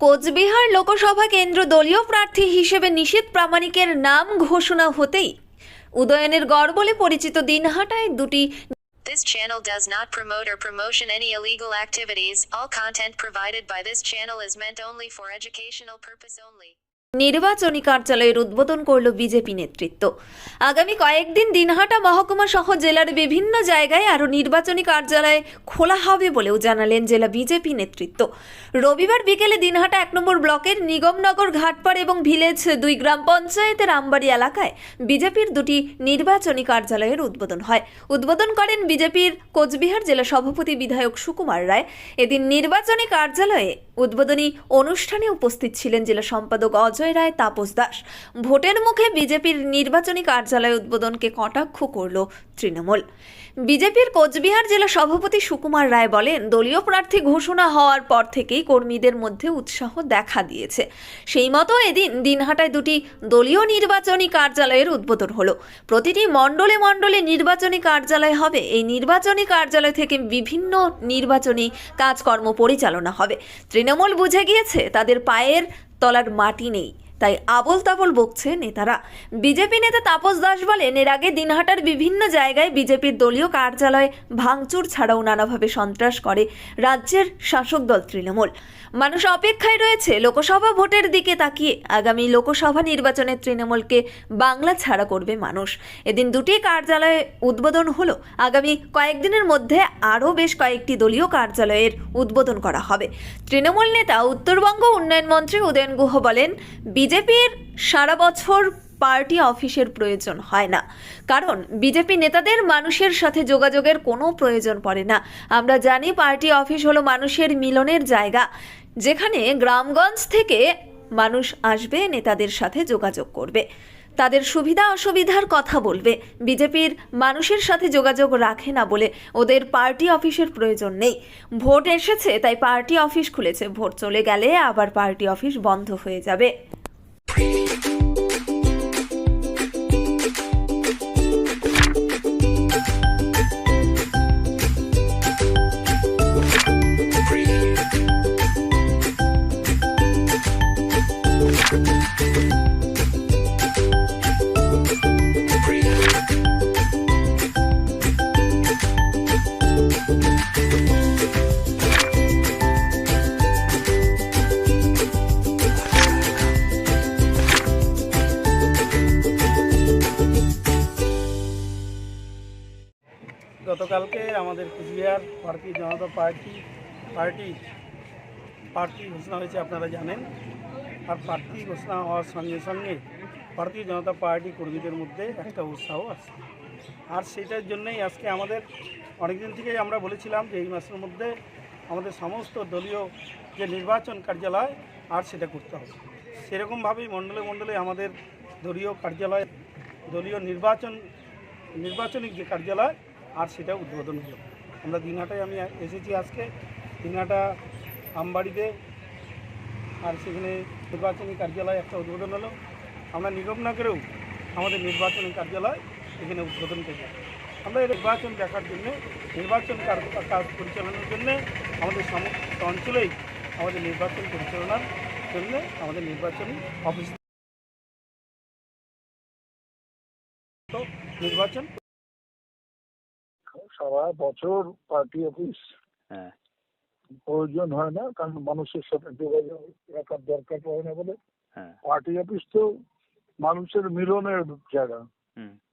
কোচবিহার লোকসভা কেন্দ্র দলীয় প্রার্থী হিসেবে নিশীত প্রামাণিকের নাম ঘোষণা হতেই উদয়নের গড় বলে পরিচিত দিনহাটায় দুটি This channel does not promote or promotion any illegal activities. All content provided by this channel is meant only for educational purpose only. নির্বাচনী কার্যালয়ের উদ্বোধন করল বিজেপি নেতৃত্ব। আগামী কয়েকদিন দিনহাটা মহকুমা সহ জেলার বিভিন্ন জায়গায় আরও নির্বাচনী কার্যালয় খোলা হবে বলেও জানালেন জেলা বিজেপি নেতৃত্ব। রবিবার বিকেলে দিনহাটা এক নম্বর ব্লকের নিগমনগর ঘাটপাড় এবং ভিলেজ দুই গ্রাম পঞ্চায়েতের আমবাড়ি এলাকায় বিজেপির দুটি নির্বাচনী কার্যালয়ের উদ্বোধন হয়। উদ্বোধন করেন বিজেপির কোচবিহার জেলা সভাপতি বিধায়ক সুকুমার রায়। এদিন নির্বাচনী কার্যালয়ে উদ্বোধনী অনুষ্ঠানে উপস্থিত ছিলেন জেলা সম্পাদক অজয় রায়, তাপস দাস। ভোটের মুখে বিজেপির নির্বাচনী কার্যালয় উদ্বোধনকে কটাক্ষ করল তৃণমূল। বিজেপির কোচবিহার জেলা সভাপতি সুকুমার রায় বলেন, দলীয় প্রার্থী ঘোষণা হওয়ার পর থেকেই কর্মীদের মধ্যে উৎসাহ দেখা দিয়েছে। সেই মতো এদিন দিনহাটায় দুটি দলীয় নির্বাচনী কার্যালয়ের উদ্বোধন হলো। প্রতিটি মণ্ডলে মণ্ডলে নির্বাচনী কার্যালয় হবে। এই নির্বাচনী কার্যালয় থেকে বিভিন্ন নির্বাচনী কাজকর্ম পরিচালনা হবে। তৃণমূল বুঝে গিয়েছে, তাদের পায়ের তলার মাটি নেই। তাই আবল তাবল বকছে নেতারা। বিজেপি নেতা তাপস দাস বলেন, এর আগে দিনহাটার বিভিন্ন জায়গায় বিজেপির দলীয় কার্যালয় ভাঙচুর ছাড়াও নানাভাবে সন্ত্রাস করে রাজ্যের শাসক দল তৃণমূল। মানুষ অপেক্ষায় রয়েছে, লোকসভা ভোটের দিকে তাকিয়ে। আগামী লোকসভা নির্বাচনে তৃণমূলকে বাংলা ছাড়া করবে মানুষ। এদিন দুটি কার্যালয়ে উদ্বোধন হলো। আগামী কয়েকদিনের মধ্যে আরও বেশ কয়েকটি দলীয় কার্যালয়ের উদ্বোধন করা হবে। তৃণমূল নেতা, উত্তরবঙ্গ উন্নয়ন মন্ত্রী উদয়ন গুহ বলেন বিজেপির সারা বছর পার্টি অফিসের প্রয়োজন হয় না। কারণ বিজেপি নেতাদের মানুষের সাথে যোগাযোগের কোনো প্রয়োজন পড়ে না। আমরা জানি পার্টি অফিস হলো মানুষের মিলনের জায়গা। যেখানে গ্রামগঞ্জ থেকে মানুষ আসবে, নেতাদের সাথে যোগাযোগ করবে। তাদের সুবিধা অসুবিধার কথা বলবে। বিজেপির মানুষের সাথে যোগাযোগ রাখে না বলে ওদের পার্টি অফিসের প্রয়োজন নেই। ভোট এসেছে, তাই পার্টি অফিস খুলেছে। ভোট চলে গেলে আবার পার্টি অফিস বন্ধ হয়ে যাবে। গতকালকে আমাদের কুচবিহার ভারতীয় জনতা পার্টি পার্টি পার্টি ঘোষণা হয়েছে আপনারা জানেন। আর প্রার্থী ঘোষণা হওয়ার সঙ্গে সঙ্গে ভারতীয় জনতা পার্টি কর্মীদের মধ্যে একটা উৎসাহ আছে। আর সেটার জন্যই আজকে আমাদের, অনেকদিন থেকেই আমরা বলেছিলাম যে এই মাসের মধ্যে আমাদের সমস্ত দলীয় যে নির্বাচন কার্যালয়, আর সেটা করতে হবে। সেরকমভাবেই মণ্ডলে মণ্ডলে আমাদের দলীয় কার্যালয়, দলীয় নির্বাচন, নির্বাচনিক যে কার্যালয়, আর সেটা উদ্বোধন হলো। আমরা দিনহাটায় আমি এসেছি আজকে। দিনহাটা, আমবাড়িতে, আর সেখানে নির্বাচনী কার্যালয় একটা উদ্বোধন হলো। আমরা নিগমনগরেও আমাদের নির্বাচনী কার্যালয় এখানে উদ্বোধন করলাম আমরা এই নির্বাচন দেখার জন্যে নির্বাচন কাজ পরিচালনার জন্যে আমাদের সমস্ত অঞ্চলেই আমাদের নির্বাচন পরিচালনার জন্য আমাদের নির্বাচনী অফিস নির্বাচন সারা বছর পার্টি অফিস। হ্যাঁ। প্রয়োজন হয় না কারণ মানুষের সাথে যোগাযোগ রাখার দরকার পড়ে না বলে। হ্যাঁ। পার্টি অফিস তো মানুষের মিলনের জায়গা।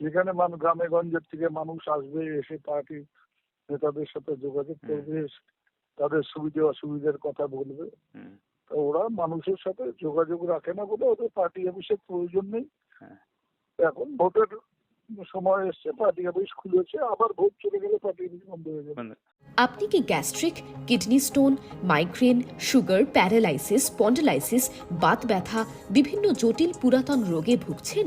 যেখানে গ্রামে গঞ্জের থেকে মানুষ আসবে এসে পার্টি নেতাদের সাথে যোগাযোগ করবে তাদের সুবিধা অসুবিধার কথা বলবে। হুম। তো ওরা মানুষের সাথে যোগাযোগ রাখে না বলে ওদের পার্টি অফিসের প্রয়োজন নেই। হ্যাঁ। এখন ভোটের সময় এসছে পার্টি অফিস খুলেছে আবার ভোট চলে গেলে পার্টি অফিস বন্ধ হয়ে যাবে। মানে আপনি কি gastric kidney stone migraine sugar paralysis spondylosis Baat ব্যথা বিভিন্ন জটিল পুরাতন রোগে ভুগছেন?